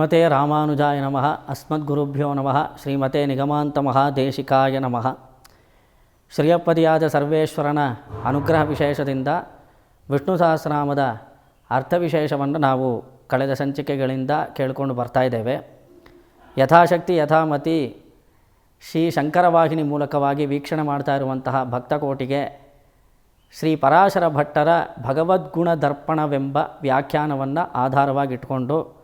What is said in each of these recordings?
ಶ್ರೀಮತೆ ರಾಮಾನುಜಾಯ ನಮಃ. ಅಸ್ಮದ್ಗುರುಭ್ಯೋ ನಮಃ. ಶ್ರೀಮತೆ ನಿಗಮಾಂತ ಮಹಾದೇಶಿಕಾಯ ನಮಃ. ಶ್ರೀಯಪ್ಪದಿಯಾದ ಸರ್ವೇಶ್ವರನ ಅನುಗ್ರಹ ವಿಶೇಷದಿಂದ ವಿಷ್ಣು ಸಹಸ್ರನಾಮದ ಅರ್ಥವಿಶೇಷವನ್ನು ನಾವು ಕಳೆದ ಸಂಚಿಕೆಗಳಿಂದ ಕೇಳಿಕೊಂಡು ಬರ್ತಾ ಇದ್ದೇವೆ. ಯಥಾಶಕ್ತಿ, ಯಥಾಮತಿ ಶ್ರೀ ಶಂಕರವಾಹಿನಿ ಮೂಲಕವಾಗಿ ವೀಕ್ಷಣೆ ಮಾಡ್ತಾ ಇರುವಂತಹ ಭಕ್ತಕೋಟಿಗೆ ಶ್ರೀ ಪರಾಶರ ಭಟ್ಟರ ಭಗವದ್ಗುಣ ದರ್ಪಣವೆಂಬ ವ್ಯಾಖ್ಯಾನವನ್ನು ಆಧಾರವಾಗಿಟ್ಕೊಂಡು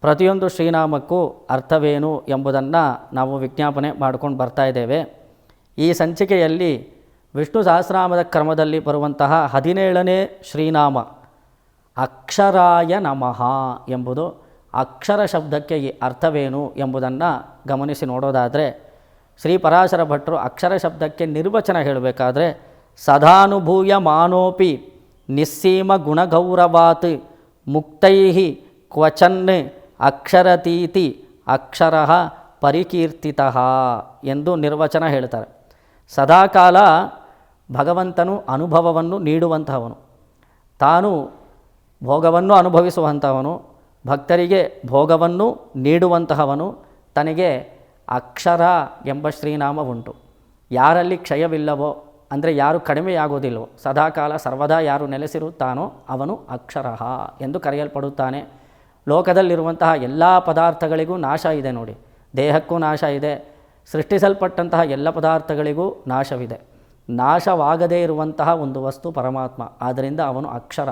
ಪ್ರತಿಯೊಂದು ಶ್ರೀನಾಮಕ್ಕೂ ಅರ್ಥವೇನು ಎಂಬುದನ್ನು ನಾವು ವಿಜ್ಞಾಪನೆ ಮಾಡ್ಕೊಂಡು ಬರ್ತಾ ಇದ್ದೇವೆ. ಈ ಸಂಚಿಕೆಯಲ್ಲಿ ವಿಷ್ಣು ಸಹಸ್ರನಾಮದ ಕ್ರಮದಲ್ಲಿ ಬರುವಂತಹ ಹದಿನೇಳನೇ ಶ್ರೀನಾಮ, ಅಕ್ಷರಾಯ ನಮಃ ಎಂಬುದು ಅಕ್ಷರ ಶಬ್ದಕ್ಕೆ ಈ ಅರ್ಥವೇನು ಎಂಬುದನ್ನು ಗಮನಿಸಿ ನೋಡೋದಾದರೆ, ಶ್ರೀ ಪರಾಶರ ಭಟ್ರು ಅಕ್ಷರ ಶಬ್ದಕ್ಕೆ ನಿರ್ವಚನ ಹೇಳಬೇಕಾದ್ರೆ, ಸದಾನುಭೂಯ ಮಾನೋಪಿ ನಿಸ್ಸೀಮ ಗುಣಗೌರವಾತ್ ಮುಕ್ತೈ ಕ್ವಚನ್ ಅಕ್ಷರತೀತಿ ಅಕ್ಷರ ಪರಿಕೀರ್ತಿತ ಎಂದು ನಿರ್ವಚನ ಹೇಳ್ತಾರೆ. ಸದಾಕಾಲ ಭಗವಂತನು ಅನುಭವವನ್ನು ನೀಡುವಂತಹವನು. ತಾನು ಭೋಗವನ್ನು ಅನುಭವಿಸುವಂತಹವನು, ಭಕ್ತರಿಗೆ ಭೋಗವನ್ನು ನೀಡುವಂತಹವನು, ತನಗೆ ಅಕ್ಷರ ಎಂಬ ಶ್ರೀನಾಮ ಉಂಟು. ಯಾರಲ್ಲಿ ಕ್ಷಯವಿಲ್ಲವೋ, ಅಂದರೆ ಯಾರು ಕಡಿಮೆಯಾಗೋದಿಲ್ಲವೋ, ಸದಾಕಾಲ ಸರ್ವದಾ ಯಾರು ನೆಲೆಸಿರುತ್ತಾನೋ ಅವನು ಅಕ್ಷರ ಎಂದು ಕರೆಯಲ್ಪಡುತ್ತಾನೆ. ಲೋಕದಲ್ಲಿರುವಂತಹ ಎಲ್ಲ ಪದಾರ್ಥಗಳಿಗೂ ನಾಶ ಇದೆ ನೋಡಿ. ದೇಹಕ್ಕೂ ನಾಶ ಇದೆ. ಸೃಷ್ಟಿಸಲ್ಪಟ್ಟಂತಹ ಎಲ್ಲ ಪದಾರ್ಥಗಳಿಗೂ ನಾಶವಿದೆ. ನಾಶವಾಗದೇ ಇರುವಂತಹ ಒಂದು ವಸ್ತು ಪರಮಾತ್ಮ. ಆದ್ದರಿಂದ ಅವನು ಅಕ್ಷರ.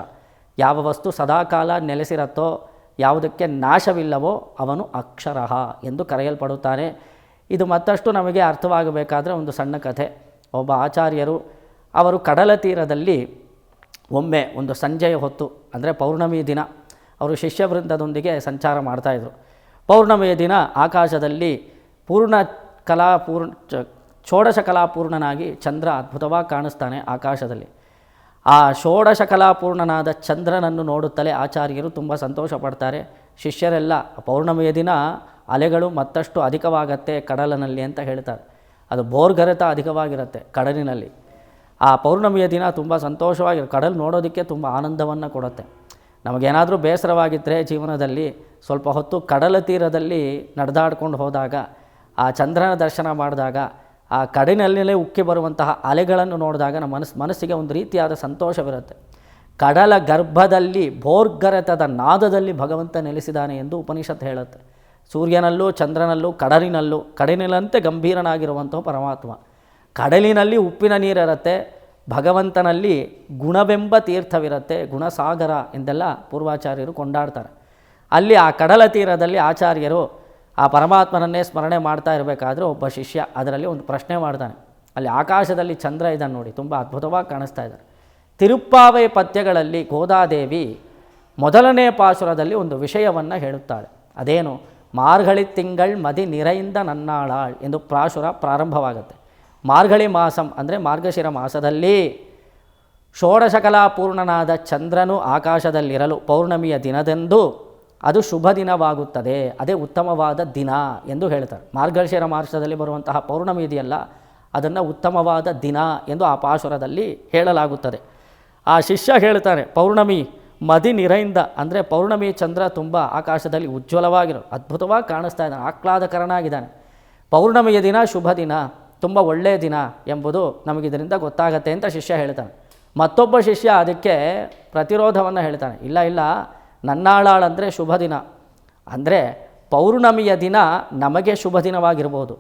ಯಾವ ವಸ್ತು ಸದಾಕಾಲ ನೆಲೆಸಿರತ್ತೋ, ಯಾವುದಕ್ಕೆ ನಾಶವಿಲ್ಲವೋ ಅವನು ಅಕ್ಷರ ಎಂದು ಕರೆಯಲ್ಪಡುತ್ತಾನೆ. ಇದು ಮತ್ತಷ್ಟು ನಮಗೆ ಅರ್ಥವಾಗಬೇಕಾದರೆ ಒಂದು ಸಣ್ಣ ಕಥೆ. ಒಬ್ಬ ಆಚಾರ್ಯರು ಅವರು ಕಡಲ ತೀರದಲ್ಲಿ ಒಮ್ಮೆ ಒಂದು ಸಂಜೆಯ ಹೊತ್ತು, ಅಂದರೆ ಪೌರ್ಣಮಿ ದಿನ ಅವರು ಶಿಷ್ಯವೃಂದದೊಂದಿಗೆ ಸಂಚಾರ ಮಾಡ್ತಾಯಿದ್ರು ಪೌರ್ಣಮಿಯ ದಿನ ಆಕಾಶದಲ್ಲಿ ಪೂರ್ಣ ಕಲಾಪೂರ್ಣ ಷೋಡಶ ಕಲಾಪೂರ್ಣನಾಗಿ ಚಂದ್ರ ಅದ್ಭುತವಾಗಿ ಕಾಣಿಸ್ತಾನೆ ಆಕಾಶದಲ್ಲಿ. ಆ ಷೋಡಶ ಕಲಾಪೂರ್ಣನಾದ ಚಂದ್ರನನ್ನು ನೋಡುತ್ತಲೇ ಆಚಾರ್ಯರು ತುಂಬ ಸಂತೋಷ ಪಡ್ತಾರೆ. ಶಿಷ್ಯರೆಲ್ಲ ಪೌರ್ಣಮಿಯ ದಿನ ಅಲೆಗಳು ಮತ್ತಷ್ಟು ಅಧಿಕವಾಗತ್ತೆ ಕಡಲನಲ್ಲಿ ಅಂತ ಹೇಳ್ತಾರೆ. ಅದು ಬೋರ್ಗರೆತ ಅಧಿಕವಾಗಿರುತ್ತೆ ಕಡಲಿನಲ್ಲಿ. ಆ ಪೌರ್ಣಮಿಯ ದಿನ ತುಂಬ ಸಂತೋಷವಾಗಿರುತ್ತೆ. ಕಡಲು ನೋಡೋದಕ್ಕೆ ತುಂಬ ಆನಂದವನ್ನು ಕೊಡುತ್ತೆ. ನಮಗೇನಾದರೂ ಬೇಸರವಾಗಿದ್ದರೆ ಜೀವನದಲ್ಲಿ ಸ್ವಲ್ಪ ಹೊತ್ತು ಕಡಲ ತೀರದಲ್ಲಿ ನಡೆದಾಡ್ಕೊಂಡು ಹೋದಾಗ, ಆ ಚಂದ್ರನ ದರ್ಶನ ಮಾಡಿದಾಗ, ಆ ಕಡಿನಲ್ಲೇ ಉಕ್ಕಿ ಬರುವಂತಹ ಅಲೆಗಳನ್ನು ನೋಡಿದಾಗ ನಮ್ಮ ಮನಸ್ಸು, ಮನಸ್ಸಿಗೆ ಒಂದು ರೀತಿಯಾದ ಸಂತೋಷವಿರುತ್ತೆ. ಕಡಲ ಗರ್ಭದಲ್ಲಿ ಭೋರ್ಗರೆತದ ನಾದದಲ್ಲಿ ಭಗವಂತ ನೆಲೆಸಿದ್ದಾನೆ ಎಂದು ಉಪನಿಷತ್ ಹೇಳುತ್ತೆ. ಸೂರ್ಯನಲ್ಲೂ ಚಂದ್ರನಲ್ಲೂ ಕಡಲಿನಲ್ಲೂ ಕಡಲಿನಂತೆ ಗಂಭೀರನಾಗಿರುವಂಥ ಪರಮಾತ್ಮ. ಕಡಲಿನಲ್ಲಿ ಉಪ್ಪಿನ ನೀರಿರುತ್ತೆ ಭಗವಂತನಲ್ಲಿ ಗುಣವೆಂಬ ತೀರ್ಥವಿರುತ್ತೆ, ಗುಣಸಾಗರ ಎಂದೆಲ್ಲ ಪೂರ್ವಾಚಾರ್ಯರು ಕೊಂಡಾಡ್ತಾರೆ. ಅಲ್ಲಿ ಆ ಕಡಲ ತೀರದಲ್ಲಿ ಆಚಾರ್ಯರು ಆ ಪರಮಾತ್ಮನನ್ನೇ ಸ್ಮರಣೆ ಮಾಡ್ತಾ ಇರಬೇಕಾದ್ರೂ ಒಬ್ಬ ಶಿಷ್ಯ ಅದರಲ್ಲಿ ಒಂದು ಪ್ರಶ್ನೆ ಮಾಡ್ತಾನೆ. ಅಲ್ಲಿ ಆಕಾಶದಲ್ಲಿ ಚಂದ್ರ ಇದನ್ನು ನೋಡಿ, ತುಂಬ ಅದ್ಭುತವಾಗಿ ಕಾಣಿಸ್ತಾ ಇದ್ದಾರೆ ತಿರುಪ್ಪಾವೆ ಪದ್ಯಗಳಲ್ಲಿ ಗೋದಾದೇವಿ ಮೊದಲನೇ ಪಾಶುರದಲ್ಲಿ ಒಂದು ವಿಷಯವನ್ನು ಹೇಳುತ್ತಾಳೆ. ಅದೇನು, ಮಾರ್ಗಳಿ ತಿಂಗಳ್ ಮದಿ ನಿರೈಂದ ನನ್ನಾಳಾಳ್ ಎಂದು ಪ್ರಾಶುರ ಪ್ರಾರಂಭವಾಗುತ್ತೆ. ಮಾರ್ಗಳಿ ಮಾಸಂ ಅಂದರೆ ಮಾರ್ಗಶಿರ ಮಾಸದಲ್ಲಿ ಷೋಡಶಕಲಾಪೂರ್ಣನಾದ ಚಂದ್ರನು ಆಕಾಶದಲ್ಲಿರಲು ಪೌರ್ಣಮಿಯ ದಿನದಂದು ಅದು ಶುಭ ದಿನವಾಗುತ್ತದೆ. ಅದೇ ಉತ್ತಮವಾದ ದಿನ ಎಂದು ಹೇಳ್ತಾರೆ. ಮಾರ್ಗಶಿರ ಮಾಸದಲ್ಲಿ ಬರುವಂತಹ ಪೌರ್ಣಮಿ ಇದೆಯಲ್ಲ, ಅದನ್ನು ಉತ್ತಮವಾದ ದಿನ ಎಂದು ಆ ಪಾಶುರದಲ್ಲಿ ಹೇಳಲಾಗುತ್ತದೆ. ಆ ಶಿಷ್ಯ ಹೇಳ್ತಾನೆ ಪೌರ್ಣಮಿ ಮದಿ ನಿರೈಂದ ಅಂದರೆ ಪೌರ್ಣಮಿ ಚಂದ್ರ ತುಂಬ ಆಕಾಶದಲ್ಲಿ ಉಜ್ವಲವಾಗಿರೋ, ಅದ್ಭುತವಾಗಿ ಕಾಣಿಸ್ತಾ ಇದ್ದಾನೆ, ಆಹ್ಲಾದಕರನಾಗಿದ್ದಾನೆ. ಪೌರ್ಣಮಿಯ ದಿನ ಶುಭ ದಿನ. ತುಂಬ ಒಳ್ಳೆಯ ದಿನ ಎಂಬುದು ನಮಗಿದರಿಂದ ಗೊತ್ತಾಗತ್ತೆ ಅಂತ ಶಿಷ್ಯ ಹೇಳ್ತಾನೆ. ಮತ್ತೊಬ್ಬ ಶಿಷ್ಯ ಅದಕ್ಕೆ ಪ್ರತಿರೋಧವನ್ನು ಹೇಳ್ತಾನೆ. ಇಲ್ಲ ಇಲ್ಲ, ನನ್ನಾಳಾಳಂದರೆ ಶುಭ ದಿನ. ಅಂದರೆ ಪೌರ್ಣಮಿಯ ದಿನ ನಮಗೆ ಶುಭ ದಿನವಾಗಿರ್ಬೋದು.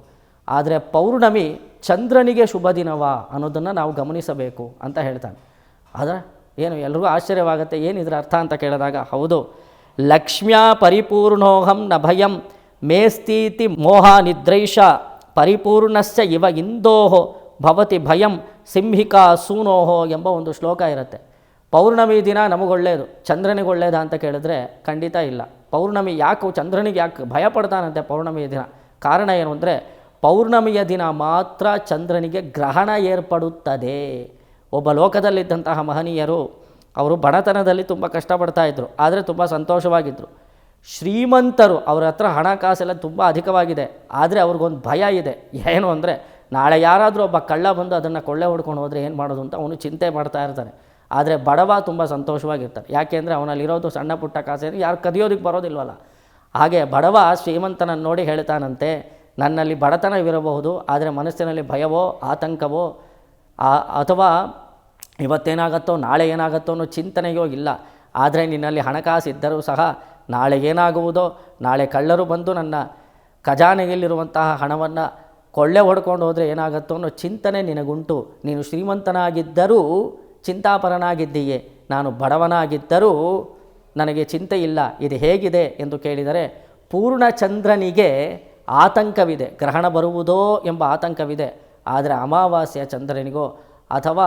ಆದರೆ ಪೌರ್ಣಮಿ ಚಂದ್ರನಿಗೆ ಶುಭ ದಿನವಾ ಅನ್ನೋದನ್ನು ನಾವು ಗಮನಿಸಬೇಕು ಅಂತ ಹೇಳ್ತಾನೆ. ಆದರೆ ಏನು ಎಲ್ರಿಗೂ ಆಶ್ಚರ್ಯವಾಗುತ್ತೆ, ಏನು ಇದರ ಅರ್ಥ ಅಂತ ಕೇಳಿದಾಗ, ಹೌದು, ಲಕ್ಷ್ಮ್ಯಾ ಪರಿಪೂರ್ಣೋಹಂ ನಭಯಂ ಭಯಂ ಮೇಸ್ತೀತಿ ಮೋಹ ನಿದ್ರೈಷ. ಪರಿಪೂರ್ಣಸ್ಯ ಇವ ಇಂದೋಹೋ ಭವತಿ ಭಯಂ ಸಿಂಹಿಕಾ ಸೂನೋಹೋ ಎಂಬ ಒಂದು ಶ್ಲೋಕ ಇರುತ್ತೆ. ಪೌರ್ಣಮಿ ದಿನ ನಮಗೊಳ್ಳೇದು ಚಂದ್ರನಿಗೆ ಒಳ್ಳೆಯದ ಅಂತ ಕೇಳಿದ್ರೆ ಖಂಡಿತ ಇಲ್ಲ. ಪೌರ್ಣಮಿ ಯಾಕೆ ಚಂದ್ರನಿಗೆ ಯಾಕೆ ಭಯ ಪಡ್ತಾನಂತೆ ಪೌರ್ಣಮಿಯ ದಿನ? ಕಾರಣ ಏನು ಅಂದರೆ ಪೌರ್ಣಮಿಯ ದಿನ ಮಾತ್ರ ಚಂದ್ರನಿಗೆ ಗ್ರಹಣ ಏರ್ಪಡುತ್ತದೆ. ಒಬ್ಬ ಲೋಕದಲ್ಲಿದ್ದಂತಹ ಮಹನೀಯರು, ಅವರು ಬಡತನದಲ್ಲಿ ತುಂಬ ಕಷ್ಟಪಡ್ತಾ ಇದ್ದರು ಆದರೆ ತುಂಬ ಸಂತೋಷವಾಗಿದ್ದರು ಶ್ರೀಮಂತರು, ಅವ್ರ ಹತ್ರ ಹಣಕಾಸೆಲ್ಲ ತುಂಬ ಅಧಿಕವಾಗಿದೆ. ಆದರೆ ಅವ್ರಿಗೊಂದು ಭಯ ಇದೆ. ಏನು ಅಂದರೆ, ನಾಳೆ ಯಾರಾದರೂ ಒಬ್ಬ ಕಳ್ಳ ಬಂದು ಅದನ್ನು ಕೊಳ್ಳೆ ಹೊಡ್ಕೊಂಡು ಹೋದರೆ ಏನು ಮಾಡೋದು ಅಂತ ಅವನು ಚಿಂತೆ ಮಾಡ್ತಾ ಇರ್ತಾನೆ. ಆದರೆ ಬಡವ ತುಂಬ ಸಂತೋಷವಾಗಿರ್ತಾನೆ. ಯಾಕೆಂದರೆ ಅವನಲ್ಲಿರೋದು ಸಣ್ಣ ಪುಟ್ಟ ಕಾಸೇನು ಯಾರು ಕದಿಯೋದಕ್ಕೆ ಬರೋದಿಲ್ವಲ್ಲ. ಹಾಗೆ ಬಡವ ಶ್ರೀಮಂತನನ್ನು ನೋಡಿ ಹೇಳ್ತಾನಂತೆ, ನನ್ನಲ್ಲಿ ಬಡತನವಿರಬಹುದು ಆದರೆ ಮನಸ್ಸಿನಲ್ಲಿ ಭಯವೋ, ಆತಂಕವೋ ಅಥವಾ ಇವತ್ತೇನಾಗತ್ತೋ, ನಾಳೆ ಏನಾಗತ್ತೋ ಅನ್ನೋ ಚಿಂತನೆಯೋ ಇಲ್ಲ. ಆದರೆ ನಿನ್ನಲ್ಲಿ ಹಣಕಾಸು ಇದ್ದರೂ ಸಹ ನಾಳೆ ಏನಾಗುವುದೋ ನಾಳೆ ಕಳ್ಳರು ಬಂದು ನನ್ನ ಖಜಾನೆಯಲ್ಲಿರುವಂತಹ ಹಣವನ್ನು ಕೊಳ್ಳೆ ಹೊಡ್ಕೊಂಡು ಹೋದರೆ ಏನಾಗುತ್ತೋ ಅನ್ನೋ ಚಿಂತನೆ ನಿನಗುಂಟು. ನೀನು ಶ್ರೀಮಂತನಾಗಿದ್ದರೂ ಚಿಂತಾಪರನಾಗಿದ್ದೀಯೆ. ನಾನು ಬಡವನಾಗಿದ್ದರೂ ನನಗೆ ಚಿಂತೆ ಇಲ್ಲ. ಇದು ಹೇಗಿದೆ ಎಂದು ಕೇಳಿದರೆ, ಪೂರ್ಣಚಂದ್ರನಿಗೆ ಆತಂಕವಿದೆ. ಗ್ರಹಣ ಬರುವುದೋ ಎಂಬ ಆತಂಕವಿದೆ. ಆದರೆ ಅಮಾವಾಸ್ಯ ಚಂದ್ರನಿಗೋ, ಅಥವಾ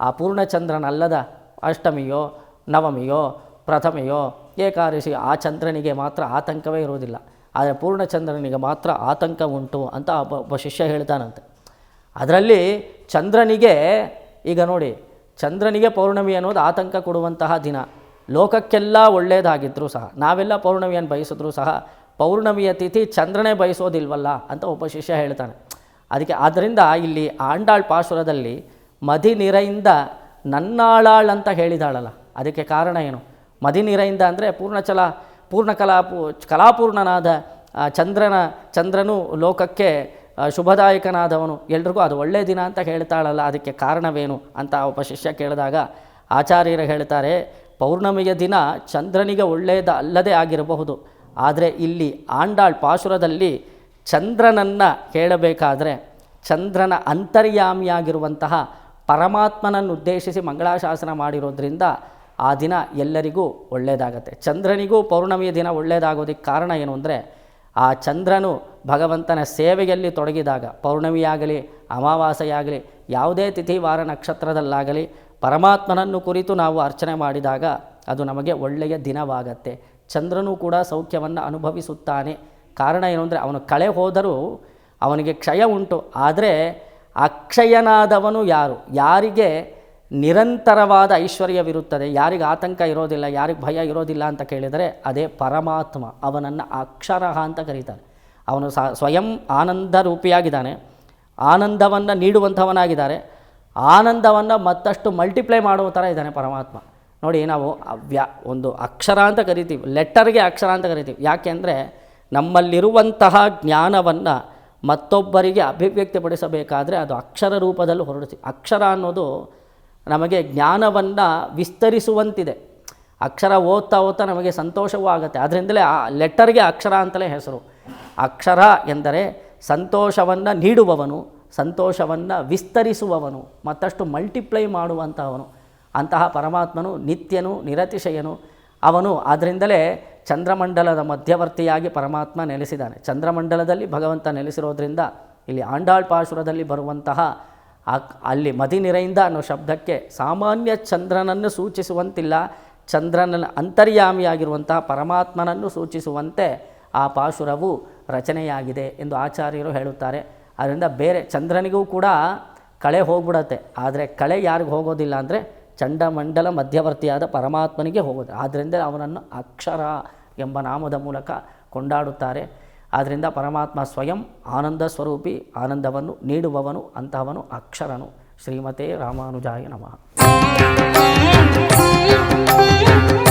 ಆ ಪೂರ್ಣಚಂದ್ರನಲ್ಲದ ಅಷ್ಟಮಿಯೋ, ನವಮಿಯೋ, ಪ್ರಥಮೆಯೋ ಏಕಾದಶಿ ಆ ಚಂದ್ರನಿಗೆ ಮಾತ್ರ ಆತಂಕವೇ ಇರುವುದಿಲ್ಲ. ಆದರೆ ಪೂರ್ಣಚಂದ್ರನಿಗೆ ಮಾತ್ರ ಆತಂಕ ಉಂಟು ಅಂತ ಒಬ್ಬ ಶಿಷ್ಯ ಹೇಳ್ತಾನಂತೆ. ಅದರಲ್ಲಿ ಚಂದ್ರನಿಗೆ, ಈಗ ನೋಡಿ, ಚಂದ್ರನಿಗೆ ಪೌರ್ಣಮಿ ಅನ್ನೋದು ಆತಂಕ ಕೊಡುವಂತಹ ದಿನ. ಲೋಕಕ್ಕೆಲ್ಲ ಒಳ್ಳೆಯದಾಗಿದ್ದರೂ ಸಹ, ನಾವೆಲ್ಲ ಪೌರ್ಣಮಿಯನ್ನು ಬಯಸಿದ್ರೂ ಸಹ, ಪೌರ್ಣಮಿಯ ತಿಥಿ ಚಂದ್ರನೇ ಬಯಸೋದಿಲ್ವಲ್ಲ ಅಂತ ಒಬ್ಬ ಶಿಷ್ಯ ಹೇಳ್ತಾನೆ. ಅದಕ್ಕೆ ಆದ್ದರಿಂದ ಇಲ್ಲಿ ಆಂಡಾಳ್ ಪಾಶುರದಲ್ಲಿ ಮದಿನಿರೆಯಿಂದ ನನ್ನಾಳಾಳ್ ಅಂತ ಹೇಳಿದಾಳಲ್ಲ. ಅದಕ್ಕೆ ಕಾರಣ ಏನು? ಮದಿನಿರೆಯಿಂದ ಅಂದರೆ ಪೂರ್ಣಚಲ ಪೂರ್ಣ ಕಲಾಪು ಕಲಾಪೂರ್ಣನಾದ ಚಂದ್ರನ, ಚಂದ್ರನು ಲೋಕಕ್ಕೆ ಶುಭದಾಯಕನಾದವನು. ಎಲ್ರಿಗೂ ಅದು ಒಳ್ಳೆಯ ದಿನ ಅಂತ ಹೇಳ್ತಾಳಲ್ಲ, ಅದಕ್ಕೆ ಕಾರಣವೇನು ಅಂತ ಒಬ್ಬ ಶಿಷ್ಯ ಕೇಳಿದಾಗ ಆಚಾರ್ಯರು ಹೇಳ್ತಾರೆ, ಪೌರ್ಣಮಿಯ ದಿನ ಚಂದ್ರನಿಗೆ ಒಳ್ಳೆಯದ ಅಲ್ಲದೆ ಆಗಿರಬಹುದು. ಆದರೆ ಇಲ್ಲಿ ಆಂಡಾಳ್ ಪಾಶುರದಲ್ಲಿ ಚಂದ್ರನನ್ನು ಹೇಳಬೇಕಾದರೆ ಚಂದ್ರನ ಅಂತರ್ಯಾಮಿಯಾಗಿರುವಂತಹ ಪರಮಾತ್ಮನನ್ನು ಉದ್ದೇಶಿಸಿ ಮಂಗಳಾಶಾಸನ ಮಾಡಿರೋದ್ರಿಂದ ಆ ದಿನ ಎಲ್ಲರಿಗೂ ಒಳ್ಳೆಯದಾಗತ್ತೆ. ಚಂದ್ರನಿಗೂ ಪೌರ್ಣಮಿಯ ದಿನ ಒಳ್ಳೆಯದಾಗೋದಕ್ಕೆ ಕಾರಣ ಏನು ಅಂದರೆ, ಆ ಚಂದ್ರನು ಭಗವಂತನ ಸೇವೆಯಲ್ಲಿ ತೊಡಗಿದಾಗ, ಪೌರ್ಣಮಿಯಾಗಲಿ, ಅಮಾವಾಸ್ಯೆಯಾಗಲಿ, ಯಾವುದೇ ತಿಥಿ, ವಾರ, ನಕ್ಷತ್ರದಲ್ಲಾಗಲಿ, ಪರಮಾತ್ಮನನ್ನು ಕುರಿತು ನಾವು ಅರ್ಚನೆ ಮಾಡಿದಾಗ ಅದು ನಮಗೆ ಒಳ್ಳೆಯ ದಿನವಾಗತ್ತೆ. ಚಂದ್ರನು ಕೂಡ ಸೌಖ್ಯವನ್ನು ಅನುಭವಿಸುತ್ತಾನೆ. ಕಾರಣ ಏನು ಅಂದರೆ, ಅವನು ಕಳೆ ಹೋದರೂ ಅವನಿಗೆ ಕ್ಷಯ ಉಂಟು. ಆದರೆ ಅಕ್ಷಯನಾದವನು ಯಾರು? ಯಾರಿಗೆ ನಿರಂತರವಾದ ಐಶ್ವರ್ಯವಿರುತ್ತದೆ. ಯಾರಿಗೆ ಆತಂಕ ಇರೋದಿಲ್ಲ, ಯಾರಿಗೆ ಭಯ ಇರೋದಿಲ್ಲ ಅಂತ ಕೇಳಿದರೆ ಅದೇ ಪರಮಾತ್ಮ ಅವನನ್ನು ಅಕ್ಷರಹ ಅಂತ ಕರೀತಾರೆ. ಅವನು ಸ ಸ್ವಯಂ ಆನಂದ ರೂಪಿಯಾಗಿದ್ದಾನೆ ಆನಂದವನ್ನು ನೀಡುವಂಥವನಾಗಿದ್ದಾರೆ. ಆನಂದವನ್ನು ಮತ್ತಷ್ಟು ಮಲ್ಟಿಪ್ಲೈ ಮಾಡುವ ಥರ ಇದ್ದಾನೆ ಪರಮಾತ್ಮ. ನೋಡಿ ನಾವು ವ್ಯಾ ಒಂದು ಅಕ್ಷರ ಅಂತ ಕರಿತೀವಿ ಲೆಟರ್ಗೆ ಅಕ್ಷರ ಅಂತ ಕರಿತೀವಿ. ಯಾಕೆಂದರೆ ನಮ್ಮಲ್ಲಿರುವಂತಹ ಜ್ಞಾನವನ್ನು ಮತ್ತೊಬ್ಬರಿಗೆ ಅಭಿವ್ಯಕ್ತಿಪಡಿಸಬೇಕಾದರೆ ಅದು ಅಕ್ಷರ ರೂಪದಲ್ಲಿ ಹೊರಡಿಸಿ ಅಕ್ಷರ ಅನ್ನೋದು ನಮಗೆ ಜ್ಞಾನವನ್ನು ವಿಸ್ತರಿಸುವಂತಿದೆ. ಅಕ್ಷರ ಓದ್ತಾ ಓದ್ತಾ ನಮಗೆ ಸಂತೋಷವೂ ಆಗುತ್ತೆ. ಅದರಿಂದಲೇ ಆ ಲೆಟರ್ಗೆ ಅಕ್ಷರ ಅಂತಲೇ ಹೆಸರು. ಅಕ್ಷರ ಎಂದರೆ ಸಂತೋಷವನ್ನು ನೀಡುವವನು, ಸಂತೋಷವನ್ನು ವಿಸ್ತರಿಸುವವನು, ಮತ್ತಷ್ಟು ಮಲ್ಟಿಪ್ಲೈ ಮಾಡುವಂತಹವನು. ಅಂತಹ ಪರಮಾತ್ಮನು ನಿತ್ಯನು, ನಿರತಿಶಯನು ಅವನು. ಆದ್ದರಿಂದಲೇ ಚಂದ್ರಮಂಡಲದ ಮಧ್ಯವರ್ತಿಯಾಗಿ ಪರಮಾತ್ಮ ನೆಲೆಸಿದ್ದಾನೆ. ಚಂದ್ರಮಂಡಲದಲ್ಲಿ ಭಗವಂತ ನೆಲೆಸಿರೋದ್ರಿಂದ ಇಲ್ಲಿ ಆಂಡಾಳ್ ಪಾಶುರದಲ್ಲಿ ಬರುವಂತಹ ಅಲ್ಲಿ ಮದಿನಿರೆಯಿಂದ ಅನ್ನೋ ಶಬ್ದಕ್ಕೆ ಸಾಮಾನ್ಯ ಚಂದ್ರನನ್ನು ಸೂಚಿಸುವಂತಿಲ್ಲ. ಚಂದ್ರನ ಅಂತರ್ಯಾಮಿಯಾಗಿರುವಂತಹ ಪರಮಾತ್ಮನನ್ನು ಸೂಚಿಸುವಂತೆ ಆ ಪಾಶುರವು ರಚನೆಯಾಗಿದೆ ಎಂದು ಆಚಾರ್ಯರು ಹೇಳುತ್ತಾರೆ. ಅದರಿಂದ ಬೇರೆ ಚಂದ್ರನಿಗೂ ಕೂಡ ಕಳೆ ಹೋಗ್ಬಿಡತ್ತೆ. ಆದರೆ ಕಳೆ ಯಾರಿಗೂ ಹೋಗೋದಿಲ್ಲ ಅಂದರೆ ಚಂಡಮಂಡಲ ಮಧ್ಯವರ್ತಿಯಾದ ಪರಮಾತ್ಮನಿಗೆ ಹೋಗೋದು. ಆದ್ದರಿಂದ ಅವನನ್ನು ಅಕ್ಷರ ಎಂಬ ನಾಮದ ಮೂಲಕ ಕೊಂಡಾಡುತ್ತಾರೆ. ಆದ್ದರಿಂದ ಪರಮಾತ್ಮ ಸ್ವಯಂ ಆನಂದ ಸ್ವರೂಪಿ ಆನಂದವನ್ನು ನೀಡುವವನು ಅಂತಹವನು ಅಕ್ಷರನು ಶ್ರೀಮತೆ ರಾಮಾನುಜಾಯ ನಮಃ Thank you.